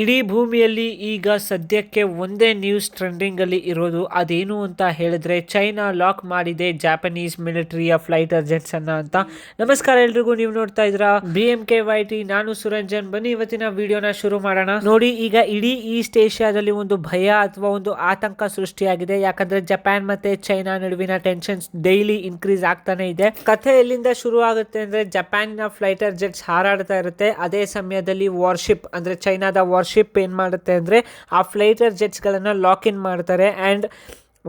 ಇಡೀ ಭೂಮಿಯಲ್ಲಿ ಈಗ ಸದ್ಯಕ್ಕೆ ಒಂದೇ ನ್ಯೂಸ್ ಟ್ರೆಂಡಿಂಗಲ್ಲಿ ಇರೋದು ಅದೇನು ಅಂತ ಹೇಳಿದ್ರೆ ಚೈನಾ ಲಾಕ್ ಮಾಡಿದೆ ಜಾಪನೀಸ್ ಮಿಲಿಟರಿಯ ಫ್ಲೈಟ್ ಅನ್ನ ಅಂತ. ನಮಸ್ಕಾರ ಎಲ್ರಿಗೂ, ನೀವು ನೋಡ್ತಾ ಇದ್ದೀರಾ B M K Y T ನಾನು ಸುರಂಜನ್. ಬನ್ನಿ ಇವತ್ತಿನ ವಿಡಿಯೋನ ಶುರು ಮಾಡೋಣ. ನೋಡಿ, ಈಗ ಇಡೀ ಈಸ್ಟ್ ಏಷ್ಯಾದಲ್ಲಿ ಒಂದು ಭಯ ಅಥವಾ ಒಂದು ಆತಂಕ ಸೃಷ್ಟಿಯಾಗಿದೆ. ಯಾಕಂದ್ರೆ ಜಪಾನ್ ಮತ್ತೆ ಚೈನಾ ನಡುವಿನ ಟೆನ್ಷನ್ಸ್ ಡೈಲಿ ಇನ್ಕ್ರೀಸ್ ಆಗ್ತಾನೆ ಇದೆ. ಕಥೆ ಎಲ್ಲಿಂದ ಶುರು ಆಗುತ್ತೆ ಅಂದ್ರೆ ಜಪಾನ್ನ ಫ್ಲೈಟರ್ ಜೆಟ್ಸ್ ಹಾರಾಡ್ತಾ ಇರುತ್ತೆ. ಅದೇ ಸಮಯದಲ್ಲಿ ವಾರ್ಶಿಪ್ ಅಂದ್ರೆ ಚೈನಾದ ವಾರ್ಶಿಪ್ ಏನ್ ಮಾಡುತ್ತೆ ಅಂದ್ರೆ ಆ ಫ್ಲೈಟರ್ ಜೆಟ್ಸ್ ಗಳನ್ನ ಲಾಕ್ ಇನ್ ಮಾಡ್ತಾರೆ. ಅಂಡ್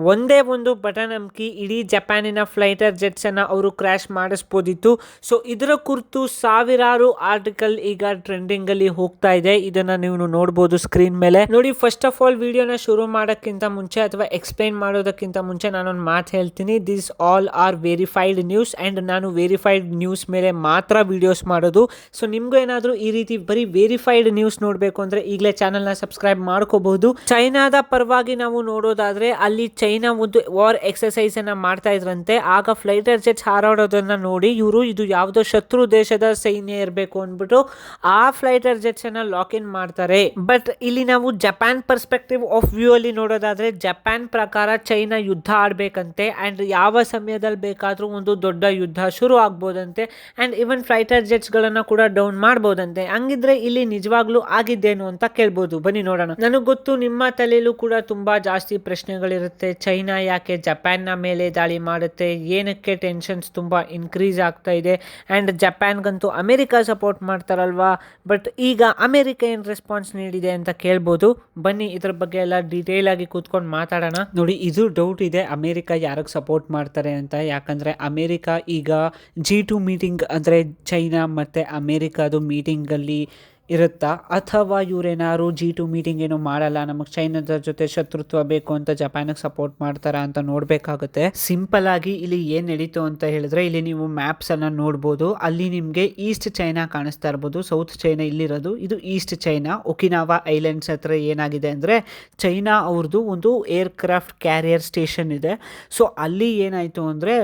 ಒಂದೇ ಒಂದು ಬಟನ್ ಅಮ್ಕಿ ಇಡೀ ಜಪಾನಿನ ಫ್ಲೈಟರ್ ಜೆಟ್ಸ್ ಅನ್ನ ಅವರು ಕ್ರ್ಯಾಶ್ ಮಾಡಿಸ್ಬೋದಿತ್ತು. ಸೊ, ಇದರ ಕುರಿತು ಸಾವಿರಾರು ಆರ್ಟಿಕಲ್ ಈಗ ಟ್ರೆಂಡಿಂಗ್ ಅಲ್ಲಿ ಹೋಗ್ತಾ ಇದೆ. ಇದನ್ನ ನೀವು ನೋಡಬಹುದು ಸ್ಕ್ರೀನ್ ಮೇಲೆ. ನೋಡಿ ಫಸ್ಟ್ ಆಫ್ ಆಲ್ ವಿಡಿಯೋನ ಶುರು ಮಾಡೋಕ್ಕಿಂತ ಮುಂಚೆ ಅಥವಾ ಎಕ್ಸ್ಪ್ಲೈನ್ ಮಾಡೋದಕ್ಕಿಂತ ಮುಂಚೆ ನಾನೊಂದು ಮಾತು ಹೇಳ್ತೀನಿ. This all are verified news and ನಾನು ವೆರಿಫೈಡ್ ನ್ಯೂಸ್ ಮೇಲೆ ಮಾತ್ರ ವಿಡಿಯೋಸ್ ಮಾಡೋದು. ಸೊ ನಿಮ್ಗೂ ಏನಾದರೂ ಈ ರೀತಿ ಬರೀ ವೆರಿಫೈಡ್ ನ್ಯೂಸ್ ನೋಡಬೇಕು ಅಂದ್ರೆ ಈಗಲೇ ಚಾನಲ್ನ ಸಬ್ಸ್ಕ್ರೈಬ್ ಮಾಡ್ಕೋಬಹುದು. ಚೈನಾದ ಪರವಾಗಿ ನಾವು ನೋಡೋದಾದ್ರೆ ಅಲ್ಲಿ ಒಂದು ವಾರ್ ಎಕ್ಸರ್ಸೈಸ್ ಅನ್ನ ಮಾಡ್ತಾ ಇದ್ರಂತೆ. ಆಗ ಫ್ಲೈಟರ್ ಜೆಟ್ಸ್ ಹಾರಾಡೋದನ್ನ ನೋಡಿ, ಇವರು, ಇದು ಯಾವುದೋ ಶತ್ರು ದೇಶದ ಸೈನ್ಯ ಇರಬೇಕು ಅಂದ್ಬಿಟ್ಟು ಆ ಫ್ಲೈಟರ್ ಜೆಟ್ಸ್ ಅನ್ನ ಲಾಕ್ ಇನ್ ಮಾಡ್ತಾರೆ. ಬಟ್ ಇಲ್ಲಿ ನಾವು ಜಪಾನ್ ಪರ್ಸ್ಪೆಕ್ಟಿವ್ ಆಫ್ ವ್ಯೂ ಅಲ್ಲಿ ನೋಡೋದಾದ್ರೆ ಜಪಾನ್ ಪ್ರಕಾರ ಚೈನಾ ಯುದ್ಧ ಆಡ್ಬೇಕಂತೆ. ಅಂಡ್ ಯಾವ ಸಮಯದಲ್ಲಿ ಬೇಕಾದ್ರೂ ಒಂದು ದೊಡ್ಡ ಯುದ್ಧ ಶುರು ಆಗ್ಬೋದಂತೆ. ಅಂಡ್ ಇವನ್ ಫ್ಲೈಟರ್ ಜೆಟ್ಸ್ ಗಳನ್ನ ಕೂಡ ಡೌನ್ ಮಾಡ್ಬೋದಂತೆ. ಹಂಗಿದ್ರೆ ಇಲ್ಲಿ ನಿಜವಾಗ್ಲೂ ಆಗಿದ್ದೇನು ಅಂತ ಕೇಳ್ಬೋದು. ಬನ್ನಿ ನೋಡೋಣ. ನನಗೆ ಗೊತ್ತು ನಿಮ್ಮ ತಲೆಯಲ್ಲೂ ಕೂಡ ತುಂಬಾ ಜಾಸ್ತಿ ಪ್ರಶ್ನೆಗಳಿರುತ್ತೆ. ಚೈನಾ ಯಾಕೆ ಜಪಾನ್ನ ಮೇಲೆ ದಾಳಿ ಮಾಡುತ್ತೆ? ಏನಕ್ಕೆ ಟೆನ್ಷನ್ಸ್ ತುಂಬ ಇನ್ಕ್ರೀಸ್ ಆಗ್ತಾ ಇದೆ? ಆ್ಯಂಡ್ ಜಪಾನ್ಗಂತೂ ಅಮೆರಿಕ ಸಪೋರ್ಟ್ ಮಾಡ್ತಾರಲ್ವಾ? ಬಟ್ ಈಗ ಅಮೆರಿಕ ಏನು ರೆಸ್ಪಾನ್ಸ್ ನೀಡಿದೆ ಅಂತ ಕೇಳ್ಬೋದು. ಬನ್ನಿ ಇದ್ರ ಬಗ್ಗೆ ಎಲ್ಲ ಡೀಟೇಲ್ ಆಗಿ ಕೂತ್ಕೊಂಡು ಮಾತಾಡೋಣ. ನೋಡಿ, ಇದು ಡೌಟ್ ಇದೆ. ಅಮೆರಿಕ ಯಾರಿಗೆ ಸಪೋರ್ಟ್ ಮಾಡ್ತಾರೆ ಅಂತ. ಯಾಕಂದರೆ ಅಮೆರಿಕ ಈಗ ಜಿ ಟು ಮೀಟಿಂಗ್ ಅಂದರೆ ಚೈನಾ ಮತ್ತು ಅಮೆರಿಕದು ಮೀಟಿಂಗ್ ಅಲ್ಲಿ ಇರುತ್ತಾ? ಅಥವಾ ಇವರೇನಾರು ಜಿ ಟು ಮೀಟಿಂಗ್ ಏನು ಮಾಡಲ್ಲ, ನಮಗೆ ಚೈನಾದ ಜೊತೆ ಶತ್ರುತ್ವ ಬೇಕು ಅಂತ ಜಪಾನಿಗೆ ಸಪೋರ್ಟ್ ಮಾಡ್ತಾರಾ ಅಂತ ನೋಡಬೇಕಾಗುತ್ತೆ. ಸಿಂಪಲ್ ಆಗಿ ಇಲ್ಲಿ ಏನು ನಡೀತು ಅಂತ ಹೇಳಿದ್ರೆ, ಇಲ್ಲಿ ನೀವು ಮ್ಯಾಪ್ಸ್ ಅನ್ನ ನೋಡ್ಬೋದು. ಅಲ್ಲಿ ನಿಮಗೆ ಈಸ್ಟ್ ಚೈನಾ ಕಾಣಿಸ್ತಾ ಇರ್ಬೋದು. ಸೌತ್ ಚೈನಾ ಇಲ್ಲಿರೋದು. ಇದು ಈಸ್ಟ್ ಚೈನಾ ಒಕಿನಾವಾ ಐಲ್ಯಾಂಡ್ಸ್ ಹತ್ರ ಏನಾಗಿದೆ ಅಂದರೆ ಚೈನಾ ಅವ್ರದ್ದು ಒಂದು ಏರ್ಕ್ರಾಫ್ಟ್ ಕ್ಯಾರಿಯರ್ ಸ್ಟೇಷನ್ ಇದೆ. ಸೊ ಅಲ್ಲಿ ಏನಾಯಿತು ಅಂದರೆ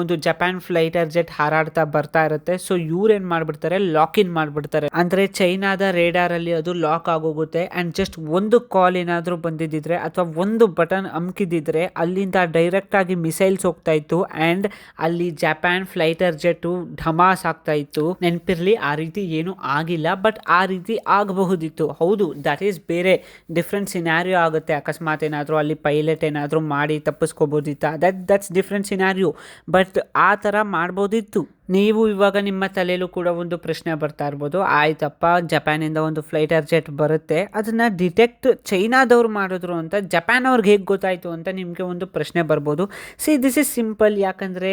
ಒಂದು ಜಪಾನ್ ಫ್ಲೈಟರ್ ಜೆಟ್ ಹಾರಾಡ್ತಾ ಬರ್ತಾ ಇರುತ್ತೆ. ಸೊ ಇವ್ರು ಏನ್ ಮಾಡ್ಬಿಡ್ತಾರೆ? ಲಾಕ್ ಇನ್ ಮಾಡ್ಬಿಡ್ತಾರೆ. ಅಂದ್ರೆ ಚೈನಾದ ರೇಡಾರ್ ಅಲ್ಲಿ ಅದು ಲಾಕ್ ಆಗೋಗುತ್ತೆ. ಅಂಡ್ ಜಸ್ಟ್ ಒಂದು ಕಾಲ್ ಏನಾದ್ರೂ ಬಂದಿದ್ದಿದ್ರೆ ಅಥವಾ ಒಂದು ಬಟನ್ ಅಮ್ಕಿದಿದ್ರೆ ಅಲ್ಲಿಂದ ಡೈರೆಕ್ಟ್ ಆಗಿ ಮಿಸೈಲ್ಸ್ ಹೋಗ್ತಾ ಇತ್ತು. ಅಂಡ್ ಅಲ್ಲಿ ಜಪಾನ್ ಫ್ಲೈಟರ್ ಜೆಟ್ ಢಮಾಸ್ ಆಗ್ತಾ ಇತ್ತು. ನೆನಪಿರ್ಲಿ, ಆ ರೀತಿ ಏನು ಆಗಿಲ್ಲ. ಬಟ್ ಆ ರೀತಿ ಆಗಬಹುದಿತ್ತು. ಹೌದು ದಟ್ ಈಸ್ ಬೇರೆ ಡಿಫ್ರೆಂಟ್ ಸಿನಾರಿಯೋ ಆಗುತ್ತೆ. ಅಕಸ್ಮಾತ್ ಏನಾದರೂ ಅಲ್ಲಿ ಪೈಲಟ್ ಏನಾದರೂ ಮಾಡಿ ತಪ್ಪಿಸ್ಕೋಬೋದಿತ್ತ? That that's different scenario but ಆ ಥರ ಮಾಡ್ಬೋದಿತ್ತು. ನೀವು ಇವಾಗ ನಿಮ್ಮ ತಲೆಯಲ್ಲೂ ಕೂಡ ಒಂದು ಪ್ರಶ್ನೆ ಬರ್ತಾ ಇರ್ಬೋದು. ಆಯ್ತಪ್ಪ, ಜಪಾನಿಂದ ಒಂದು ಫ್ಲೈಟರ್ ಜೆಟ್ ಬರುತ್ತೆ. ಅದನ್ನ ಡಿಟೆಕ್ಟ್ ಚೈನಾದವ್ರು ಮಾಡಿದ್ರು ಅಂತ ಜಪಾನ್ ಅವ್ರಿಗೆ ಹೇಗೆ ಗೊತ್ತಾಯಿತು ಅಂತ ನಿಮಗೆ ಒಂದು ಪ್ರಶ್ನೆ ಬರ್ಬೋದು. See, this is simple. ಯಾಕಂದ್ರೆ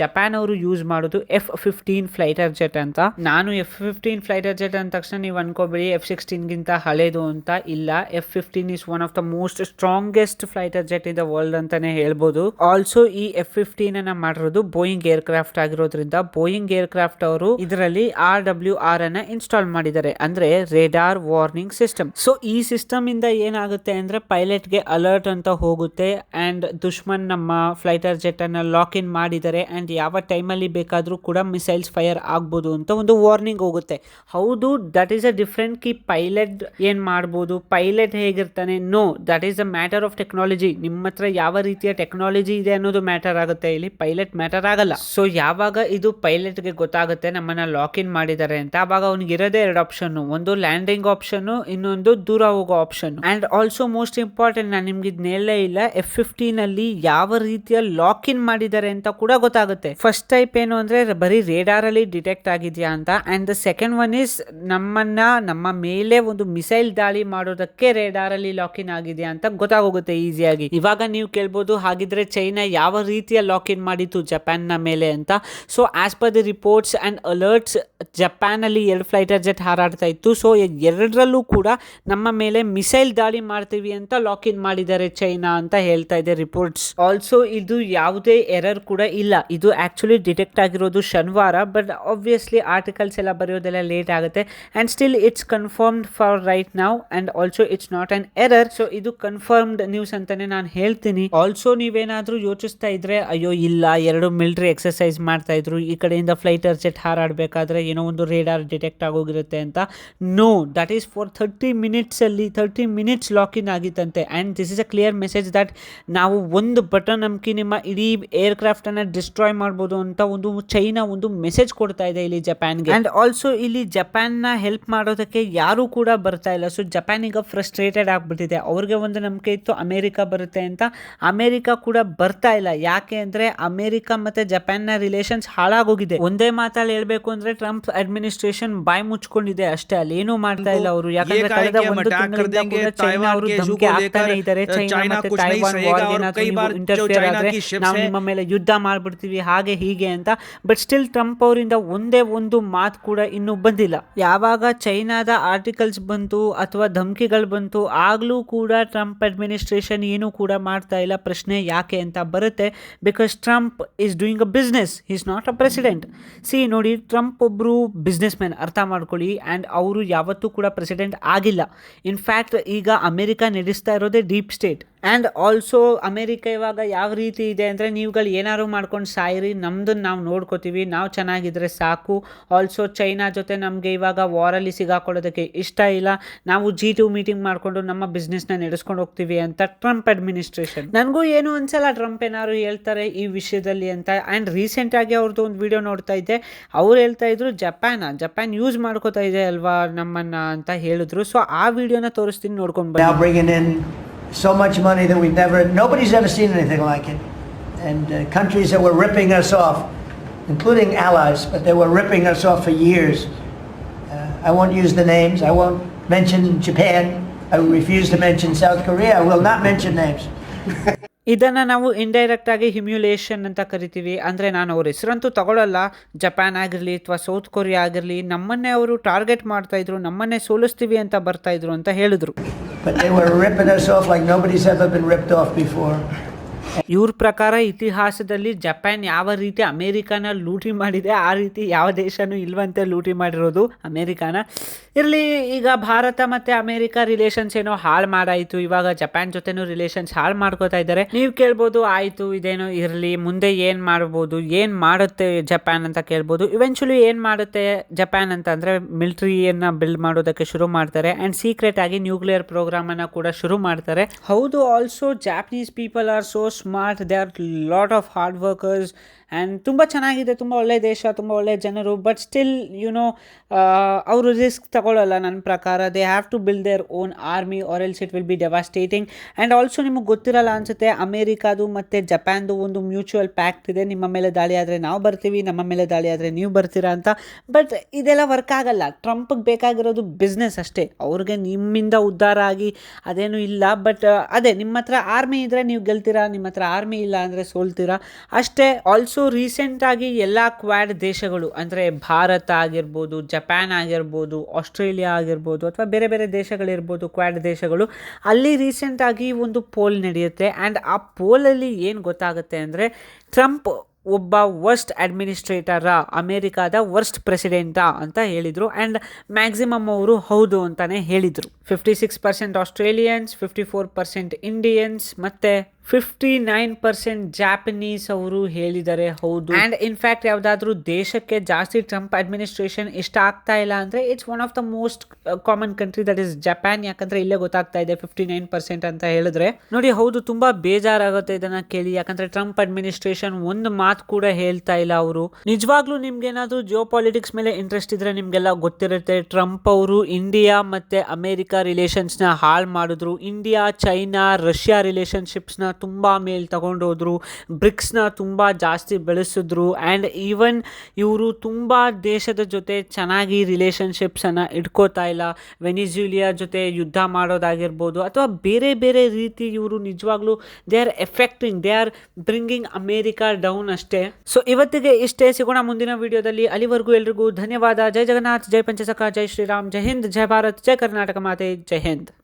ಜಪಾನ್ ಅವರು ಯೂಸ್ ಮಾಡೋದು ಎಫ್ ಫಿಫ್ಟೀನ್ ಫ್ಲೈಟರ್ ಜೆಟ್ ಅಂತ. ನಾನು ಎಫ್ ಫಿಫ್ಟೀನ್ ಫ್ಲೈಟರ್ ಜೆಟ್ ಅಂದ ತಕ್ಷಣ ನೀವು ಅನ್ಕೋಬೇಡಿ, ಎಫ್ ಸಿಕ್ಸ್ಟೀನ್ಗಿಂತ ಹಳೇದು ಅಂತ ಇಲ್ಲ. F fifteen is one of the most strongest fighter jet in the world ಅಂತಾನೆ ಹೇಳ್ಬೋದು. ಆಲ್ಸೋ ಈ ಎಫ್ ಫಿಫ್ಟೀನ್ ಅನ್ನ ಮಾಡಿರೋದು ಬೋಯಿಂಗ್ ಏರ್ಕ್ರಾಫ್ಟ್ ಆಗಿರೋದ್ರಿಂದ ಬೋಯಿಂಗ್ ಏರ್ಕ್ರಾಫ್ಟ್ ಅವರು ಇದರಲ್ಲಿ ಆರ್ ಡಬ್ಲ್ಯೂ ಆರ್ ಅನ್ನ ಇನ್ಸ್ಟಾಲ್ ಮಾಡಿದ್ದಾರೆ. ಅಂದ್ರೆ ರೇಡಾರ್ ವಾರ್ನಿಂಗ್ ಸಿಸ್ಟಮ್ ಸೊ ಈ ಸಿಸ್ಟಮ್ ಇಂದ ಏನಾಗುತ್ತೆ ಅಂದ್ರೆ ಪೈಲಟ್ಗೆ ಅಲರ್ಟ್ ಅಂತ ಹೋಗುತ್ತೆ ಅಂಡ್ ದುಶ್ಮನ್ ನಮ್ಮ ಫ್ಲೈಟರ್ ಜೆಟ್ ಅನ್ನ ಲಾಕ್ ಇನ್ ಮಾಡಿದ್ದಾರೆ ಅಂಡ್ ಯಾವ ಟೈಮಲ್ಲಿ ಬೇಕಾದ್ರೂ ಕೂಡ ಮಿಸೈಲ್ಸ್ ಫೈರ್ ಆಗ್ಬೋದು ಅಂತ ಒಂದು ವಾರ್ನಿಂಗ್ ಹೋಗುತ್ತೆ. ಹೌದು ದಟ್ ಈಸ್ ಅ ಡಿಫ್ರೆಂಟ್ ಕಿ ಪೈಲಟ್ ಏನ್ ಮಾಡ್ಬೋದು? Pilot ಹೇಗಿರ್ತಾನೆ? No that is a matter of technology ನಿಮ್ಮ ಹತ್ರ ಯಾವ ರೀತಿಯ ಟೆಕ್ನಾಲಜಿ ಇದೆ ಅನ್ನೋದು ಮ್ಯಾಟರ್ ಆಗುತ್ತೆ. ಇಲ್ಲಿ ಪೈಲಟ್ ಮ್ಯಾಟರ್ ಆಗಲ್ಲ. ಸೊ ಯಾವಾಗ ಇದು ಪೈಲಟ್ಗೆ ಗೊತ್ತಾಗುತ್ತೆ ನಮ್ಮನ್ನ ಲಾಕ್ ಇನ್ ಮಾಡಿದ್ದಾರೆ ಅಂತ. ಅವಾಗ ಅವ್ನಿಗೆ ಇರೋದೇ ಎರಡು ಆಪ್ಷನ್ ಒಂದು ಲ್ಯಾಂಡಿಂಗ್ ಆಪ್ಷನ್ ಇನ್ನೊಂದು ದೂರ ಹೋಗೋ option and also most important ನಾನು ನಿಮ್ಗೆ ಇದ್ ಹೇಳಲೇ ಇಲ್ಲ ಎಫ್ ಫಿಫ್ಟೀನ್ ಅಲ್ಲಿ ಯಾವ ರೀತಿಯ ಲಾಕ್ ಇನ್ ಮಾಡಿದ್ದಾರೆ ಅಂತ ಕೂಡ ಗೊತ್ತಾಗುತ್ತೆ. ಫಸ್ಟ್ ಟೈಪ್ ಏನು ಅಂದ್ರೆ ಬರೀ ರೇಡಾರ್ ಅಲ್ಲಿ ಡಿಟೆಕ್ಟ್ ಆಗಿದೆಯಾ ಅಂತ. And the second one is ನಮ್ಮನ್ನ, ನಮ್ಮ ಮೇಲೆ ಒಂದು ಮಿಸೈಲ್ ದಾಳಿ ಮಾಡೋದಕ್ಕೆ ರೇಡಾರ್ ಅಲ್ಲಿ ಲಾಕ್ ಇನ್ ಆಗಿದೆಯಾ ಅಂತ ಗೊತ್ತಾಗೋಗುತ್ತೆ ಈಸಿಯಾಗಿ ಇವಾಗ ನೀವು ಕೇಳ್ಬೋದು, ಹಾಗಿದ್ರೆ ಚೈನಾ ಯಾವ ರೀತಿಯ ಲಾಕ್ ಇನ್ ಮಾಡಿತ್ತು ಜಪಾನ್ನ ಮೇಲೆ ಅಂತ. So as per the reports and alerts ಜಪಾನಲ್ಲಿ ಎರಡು ಫ್ಲೈಟರ್ ಜೆಟ್ ಹಾರಾಡ್ತಾ ಇತ್ತು. ಸೊ ಎರಡರಲ್ಲೂ ಕೂಡ ನಮ್ಮ ಮೇಲೆ ಮಿಸೈಲ್ ದಾಳಿ ಮಾಡ್ತೀವಿ ಅಂತ ಲಾಕ್ ಇನ್ ಮಾಡಿದ್ದಾರೆ ಚೈನಾ ಅಂತ ಹೇಳ್ತಾ ಇದೆ ರಿಪೋರ್ಟ್ಸ್ ಆಲ್ಸೋ ಇದು ಯಾವುದೇ ಎರರ್ ಕೂಡ ಇಲ್ಲ. ಇದು ಆ್ಯಕ್ಚುಲಿ ಡಿಟೆಕ್ಟ್ ಆಗಿರೋದು ಶನಿವಾರ ಬಟ್ ಆಬ್ವಿಯಸ್ಲಿ ಆರ್ಟಿಕಲ್ಸ್ ಎಲ್ಲ ಬರೆಯೋದೆಲ್ಲ ಲೇಟ್ ಆಗುತ್ತೆ. And still it's confirmed for right ನಾವು and also it's not an error so ಇದು ಕನ್ಫರ್ಮ್ಡ್ ನ್ಯೂಸ್ ಅಂತಲೇ ನಾನು ಹೇಳ್ತೀನಿ. ಆಲ್ಸೋ ನೀವೇನಾದರೂ ಯೋಚಿಸ್ತಾ ಇದ್ರೆ, ಅಯ್ಯೋ, ಇಲ್ಲ, ಎರಡು ಮಿಲಿಟರಿ ಎಕ್ಸರ್ಸೈಸ್ ಮಾಡ್ತಾ ಇದ್ರು ಈ ಕಡೆಯಿಂದ ಫ್ಲೈಟರ್ ಜೆಟ್ ಹಾರಾಡಬೇಕಾದ್ರೆ ಏನೋ ಒಂದು ರೇಡಾರ್ ಡಿಟೆಕ್ಟ್ ಆಗೋಗಿರುತ್ತೆ ಅಂತ. No that is for thirty ಮಿನಿಟ್ಸಲ್ಲಿ thirty minutes lock in ಆಗಿತ್ತಂತೆ. And this is a clear message that ನಾವು ಒಂದು ಬಟನ್ ನಮ್ಗೆ ನಿಮ್ಮ ಇಡೀ ಏರ್ಕ್ರಾಫ್ಟನ್ನು ಡಿಸ್ಟ್ರಾಯ್ ಮಾಡ್ಬೋದು ಅಂತ ಒಂದು ಚೈನಾ ಒಂದು ಮೆಸೇಜ್ ಕೊಡ್ತಾ ಇದೆ ಇಲ್ಲಿ ಜಪಾನ್ಗೆ ಆ್ಯಂಡ್ ಆಲ್ಸೋ ಇಲ್ಲಿ ಜಪಾನ್ನ ಹೆಲ್ಪ್ ಮಾಡೋದಕ್ಕೆ ಯಾರೂ ಕೂಡ ಬರ್ತಾ ಇಲ್ಲ. ಸೊ ಜಪಾನ್ ಈಗ ಫ್ರಸ್ಟ್ರೇಟೆಡ್ ಆಗಿಬಿಟ್ಟಿದೆ. ಅವ್ರಿಗೆ ಒಂದು ನಂಬಿಕೆ ಇತ್ತು, ಅಮೇರಿಕಾ ಬರುತ್ತೆ ಅಂತ. ಅಮೇರಿಕಾ ಕೂಡ ಬರ್ತಾ ಇಲ್ಲ. ಯಾಕೆ ಅಂದರೆ ಅಮೇರಿಕಾ ಮತ್ತು ಜಪಾನ್ನ ರಿಲೇಷನ್ಸ್ ಹೋಗಿದೆ ಒಂದೇ ಮಾತಲ್ಲಿ ಹೇಳ್ಬೇಕು ಅಂದ್ರೆ ಟ್ರಂಪ್ ಅಡ್ಮಿನಿಸ್ಟ್ರೇಷನ್ ಬಾಯಿ ಮುಚ್ಕೊಂಡಿದೆ ಅಷ್ಟೇ. ಅಲ್ಲಿ ಏನು ಮಾಡ್ತಾ ಇಲ್ಲ ಅವರು. ಯಾಕಂದ್ರೆ ಕಳೆದ ಒಂದು ತಿಂಗಳಿಂದ ಅವರು ಇದ್ದಾರೆ. ನಾವು ನಿಮ್ಮ ಮೇಲೆ ಯುದ್ಧ ಮಾಡ್ಬಿಡ್ತೀವಿ ಹಾಗೆ ಹೀಗೆ ಅಂತ. ಬಟ್ ಸ್ಟಿಲ್ ಟ್ರಂಪ್ ಅವರಿಂದ ಒಂದೇ ಒಂದು ಮಾತು ಕೂಡ ಇನ್ನು ಬಂದಿಲ್ಲ. ಯಾವಾಗ ಚೈನಾದ ಆರ್ಟಿಕಲ್ಸ್ ಬಂತು ಅಥವಾ ಧಮಕಿಗಳು ಬಂತು ಆಗ್ಲೂ ಕೂಡ ಟ್ರಂಪ್ ಅಡ್ಮಿನಿಸ್ಟ್ರೇಷನ್ ಏನು ಕೂಡ ಮಾಡ್ತಾ ಇಲ್ಲ. ಪ್ರಶ್ನೆ ಯಾಕೆ ಅಂತ ಬರುತ್ತೆ. Because Trump is doing a business is not a president see ನೋಡಿ ಟ್ರಂಪ್ ಒಬ್ಬರು ಬಿಸ್ನೆಸ್ ಮ್ಯಾನ್ ಅರ್ಥ ಮಾಡ್ಕೊಳ್ಳಿ. ಆ್ಯಂಡ್ ಅವರು ಯಾವತ್ತೂ ಕೂಡ ಪ್ರೆಸಿಡೆಂಟ್ ಆಗಿಲ್ಲ. ಇನ್ಫ್ಯಾಕ್ಟ್ ಈಗ ಅಮೆರಿಕ ನಡೆಸ್ತಾ ಇರೋದೇ deep state and also America ಇವಾಗ ಯಾವ ರೀತಿ ಇದೆ ಅಂದರೆ ನೀವುಗಳು ಏನಾದ್ರು ಮಾಡ್ಕೊಂಡು ಸಾಯಿರಿ ನಮ್ದನ್ನ ನಾವು ನೋಡ್ಕೋತೀವಿ, ನಾವು ಚೆನ್ನಾಗಿದ್ದರೆ ಸಾಕು. ಆಲ್ಸೋ ಚೈನಾ ಜೊತೆ ನಮಗೆ ಇವಾಗ ವಾರಲ್ಲಿ ಸಿಗಾಕೊಳ್ಳೋದಕ್ಕೆ ಇಷ್ಟ ಇಲ್ಲ. ನಾವು ಜಿ ಟು ಮೀಟಿಂಗ್ ಮಾಡಿಕೊಂಡು ನಮ್ಮ ಬಿಸ್ನೆಸ್ನ ನಡೆಸ್ಕೊಂಡು ಹೋಗ್ತೀವಿ ಅಂತ ಟ್ರಂಪ್ ಅಡ್ಮಿನಿಸ್ಟ್ರೇಷನ್ ನನಗೂ ಏನು ಅನ್ಸಲ್ಲ ಟ್ರಂಪ್ ಏನಾದ್ರು ಹೇಳ್ತಾರೆ ಈ ವಿಷಯದಲ್ಲಿ ಅಂತ. ಆ್ಯಂಡ್ ರೀಸೆಂಟಾಗಿ ಅವ್ರದ್ದು ಒಂದು ವಿಡಿಯೋ ನೋಡ್ತಾ ಇದ್ದೆ. ಅವ್ರು ಹೇಳ್ತಾ ಇದ್ರು, ಜಪಾನ, ಜಪಾನ್ ಯೂಸ್ ಮಾಡ್ಕೋತಾ ಇದೆ ಅಲ್ವಾ ನಮ್ಮನ್ನು? ಅಂತ ಹೇಳಿದ್ರು. ಸೊ ಆ ವಿಡಿಯೋನ ತೋರಿಸ್ತೀನಿ, ನೋಡ್ಕೊಂಡು so much money that we've never, nobody's ever seen anything like it. And uh, countries that were ripping us off, including allies, but they were ripping us off for years. Uh, I won't use the names. I won't mention Japan. I refuse to mention South Korea. I will not mention names. ಇದನ್ನ ನಾವು indirect ಆಗಿ ಹಿಮ್ಯುಲೇಷನ್ ಅಂತ ಕರಿತೀವಿ ಅಂದ್ರೆ ನಾನು ಅವ್ರ ಹೆಸರಂತೂ ತಗೊಳ್ಳಲ್ಲ Japan ಆಗಿರಲಿ ಅಥವಾ ಸೌತ್ ಕೊರಿಯಾ ಆಗಿರಲಿ ನಮ್ಮನ್ನೇ ಅವರು ಟಾರ್ಗೆಟ್ ಮಾಡ್ತಾ ಇದ್ರು ನಮ್ಮನ್ನೇ ಸೋಲಿಸ್ತೀವಿ ಅಂತ ಬರ್ತಾ ಇದ್ರು ಅಂತ ಹೇಳಿದ್ರು But they were ripping us off like nobody's ever been ripped off before. ಇವ್ರ ಪ್ರಕಾರ ಇತಿಹಾಸದಲ್ಲಿ ಜಪಾನ್ ಯಾವ ರೀತಿ ಅಮೇರಿಕಾನ ಲೂಟಿ ಮಾಡಿದೆ, ಆ ರೀತಿ ಯಾವ ದೇಶನೂ ಇಲ್ವಂತೆ ಲೂಟಿ ಮಾಡಿರೋದು ಅಮೇರಿಕಾನ. ಇರಲಿ, ಈಗ ಭಾರತ ಮತ್ತೆ ಅಮೇರಿಕ ರಿಲೇಷನ್ಸ್ ಏನೋ ಹಾಳು ಮಾಡಾಯಿತು. ಇವಾಗ ಜಪಾನ್ ಜೊತೆನೂ ರಿಲೇಷನ್ಸ್ ಹಾಳು ಮಾಡ್ಕೋತಾ ಇದ್ದಾರೆ. ನೀವು ಕೇಳ್ಬೋದು, ಆಯಿತು, ಇದೇನೋ ಇರಲಿ, ಮುಂದೆ ಏನು ಮಾಡ್ಬೋದು, ಏನು ಮಾಡುತ್ತೆ ಜಪಾನ್ ಅಂತ ಕೇಳ್ಬೋದು. ಇವೆನ್ಚುಲಿ ಏನು ಮಾಡುತ್ತೆ ಜಪಾನ್ ಅಂತ ಅಂದರೆ ಮಿಲಿಟ್ರಿಯನ್ನು ಬಿಲ್ಡ್ ಮಾಡೋದಕ್ಕೆ ಶುರು ಮಾಡ್ತಾರೆ. ಆ್ಯಂಡ್ ಸೀಕ್ರೆಟ್ ಆಗಿ ನ್ಯೂಕ್ಲಿಯರ್ ಪ್ರೋಗ್ರಾಮನ್ನು ಕೂಡ ಶುರು ಮಾಡ್ತಾರೆ. ಹೌದು also Japanese people are so smart they are lot of hard workers and ತುಂಬ ಚೆನ್ನಾಗಿದೆ, ತುಂಬ ಒಳ್ಳೆಯ ದೇಶ, ತುಂಬ ಒಳ್ಳೆಯ ಜನರು ಬಟ್ ಸ್ಟಿಲ್ ಯುನೋ ಅವರು ರಿಸ್ಕ್ ತಗೊಳ್ಳಲ್ಲ ನನ್ನ ಪ್ರಕಾರ. They have to build their own army or else it will be devastating and also ನಿಮಗೆ ಗೊತ್ತಿರಲ್ಲ ಅನಿಸುತ್ತೆ, ಅಮೇರಿಕಾದು ಮತ್ತು ಜಪಾನ್ದು ಒಂದು ಮ್ಯೂಚುವಲ್ ಪ್ಯಾಕ್ಟ್ ಇದೆ. ನಿಮ್ಮ ಮೇಲೆ ದಾಳಿ ಆದರೆ ನಾವು ಬರ್ತೀವಿ, ನಮ್ಮ ಮೇಲೆ ದಾಳಿ ಆದರೆ ನೀವು ಬರ್ತೀರಾ ಅಂತ. ಬಟ್ ಇದೆಲ್ಲ ವರ್ಕ್ ಆಗಲ್ಲ. ಟ್ರಂಪ್ಗೆ ಬೇಕಾಗಿರೋದು ಬಿಸ್ನೆಸ್ ಅಷ್ಟೇ. ಅವ್ರಿಗೆ ನಿಮ್ಮಿಂದ ಉದ್ಧಾರ ಆಗಿ ಅದೇನು ಇಲ್ಲ. ಬಟ್ ಅದೇ ನಿಮ್ಮ ಹತ್ರ ಆರ್ಮಿ ಇದ್ದರೆ ನೀವು ಗೆಲ್ತೀರಾ ನಿಮ್ಮ ಹತ್ರ ಆರ್ಮಿ ಇಲ್ಲ ಅಂದರೆ ಸೋಲ್ತೀರಾ? ಅಷ್ಟೇ. ಆಲ್ಸೋ ರೀಸೆಂಟಾಗಿ ಎಲ್ಲ ಕ್ವಾಡ್ ದೇಶಗಳು, ಅಂದರೆ ಭಾರತ ಆಗಿರ್ಬೋದು ಜಪಾನ್ ಆಗಿರ್ಬೋದು ಆಸ್ಟ್ರೇಲಿಯಾ ಆಗಿರ್ಬೋದು ಅಥವಾ ಬೇರೆ ಬೇರೆ ದೇಶಗಳಿರ್ಬೋದು ಕ್ವಾಡ್ ದೇಶಗಳು, ಅಲ್ಲಿ ರೀಸೆಂಟಾಗಿ ಒಂದು ಪೋಲ್ ನಡೆಯುತ್ತೆ. ಆ್ಯಂಡ್ ಆ ಪೋಲಲ್ಲಿ ಏನು ಗೊತ್ತಾಗುತ್ತೆ ಅಂದರೆ ಟ್ರಂಪ್ ಒಬ್ಬ ವರ್ಸ್ಟ್ ಅಡ್ಮಿನಿಸ್ಟ್ರೇಟರ ಅಮೇರಿಕಾದ ವರ್ಸ್ಟ್ ಪ್ರೆಸಿಡೆಂಟಾ ಅಂತ ಹೇಳಿದರು. ಆ್ಯಂಡ್ ಮ್ಯಾಕ್ಸಿಮಮ್ ಅವರು ಹೌದು ಅಂತಲೇ ಹೇಳಿದರು. Fifty six percent Australians fifty four percent Indians ಮತ್ತು ಫಿಫ್ಟಿ ನೈನ್ ಪರ್ಸೆಂಟ್ ಜಾಪನೀಸ್ ಅವರು ಹೇಳಿದ್ದಾರೆ ಹೌದು. ಆ್ಯಂಡ್ ಇನ್ಫ್ಯಾಕ್ಟ್ ಯಾವುದಾದ್ರೂ ದೇಶಕ್ಕೆ ಜಾಸ್ತಿ ಟ್ರಂಪ್ ಅಡ್ಮಿನಿಸ್ಟ್ರೇಷನ್ ಇಷ್ಟ ಆಗ್ತಾ ಇಲ್ಲ ಅಂದರೆ it's one of the most common country that is Japan ಯಾಕಂದ್ರೆ ಇಲ್ಲೇ ಗೊತ್ತಾಗ್ತಾ ಇದೆ ಫಿಫ್ಟಿ ನೈನ್ ಪರ್ಸೆಂಟ್ ಅಂತ ಹೇಳಿದ್ರೆ. ನೋಡಿ, ಹೌದು, ತುಂಬಾ ಬೇಜಾರಾಗುತ್ತೆ ಇದನ್ನ ಕೇಳಿ. ಯಾಕಂದ್ರೆ ಟ್ರಂಪ್ ಅಡ್ಮಿನಿಸ್ಟ್ರೇಷನ್ ಒಂದು ಮಾತು ಕೂಡ ಹೇಳ್ತಾ ಇಲ್ಲ ಅವರು. ನಿಜವಾಗ್ಲೂ ನಿಮ್ಗೇನಾದ್ರೂ ಜಿಯೋ ಪಾಲಿಟಿಕ್ಸ್ ಮೇಲೆ ಇಂಟ್ರೆಸ್ಟ್ ಇದ್ರೆ ನಿಮ್ಗೆಲ್ಲ ಗೊತ್ತಿರುತ್ತೆ. ಟ್ರಂಪ್ ಅವರು ಇಂಡಿಯಾ ಮತ್ತೆ ಅಮೆರಿಕ ರಿಲೇಷನ್ಸ್ನ ಹಾಳು ಮಾಡಿದ್ರು. ಇಂಡಿಯಾ ಚೈನಾ ರಷ್ಯಾ ರಿಲೇಷನ್ಶಿಪ್ಸ್ನ ತುಂಬ ಮೇಲೆ ತಗೊಂಡು ಹೋದರು ಬ್ರಿಕ್ಸ್ನ ತುಂಬ ಜಾಸ್ತಿ ಬೆಳೆಸಿದ್ರು ಆ್ಯಂಡ್ ಈವನ್ ಇವರು ತುಂಬ ದೇಶದ ಜೊತೆ ಚೆನ್ನಾಗಿ ರಿಲೇಷನ್ಶಿಪ್ಸನ್ನು ಇಟ್ಕೋತಾ ಇಲ್ಲ. ವೆನಿಜ್ಯೂಲಿಯಾ ಜೊತೆ ಯುದ್ಧ ಮಾಡೋದಾಗಿರ್ಬೋದು, ಅಥವಾ ಬೇರೆ ಬೇರೆ ರೀತಿ ಇವರು ನಿಜವಾಗ್ಲೂ they are affecting they are bringing America down ಅಷ್ಟೇ. ಸೊ ಇವತ್ತಿಗೆ ಇಷ್ಟೇ. ಸಿಗೋಣ ಮುಂದಿನ ವಿಡಿಯೋದಲ್ಲಿ. ಅಲ್ಲಿವರೆಗೂ ಎಲ್ರಿಗೂ ಧನ್ಯವಾದ. ಜೈ ಜಗನ್ನಾಥ್, ಜೈ ಪಂಚಸಖ ಜೈ ಶ್ರೀರಾಮ್, ಜೈ ಹಿಂದ್, ಜೈ ಭಾರತ್, ಜೈ ಕರ್ನಾಟಕ ಮಾತೆ, ಜೈ ಹಿಂದ್.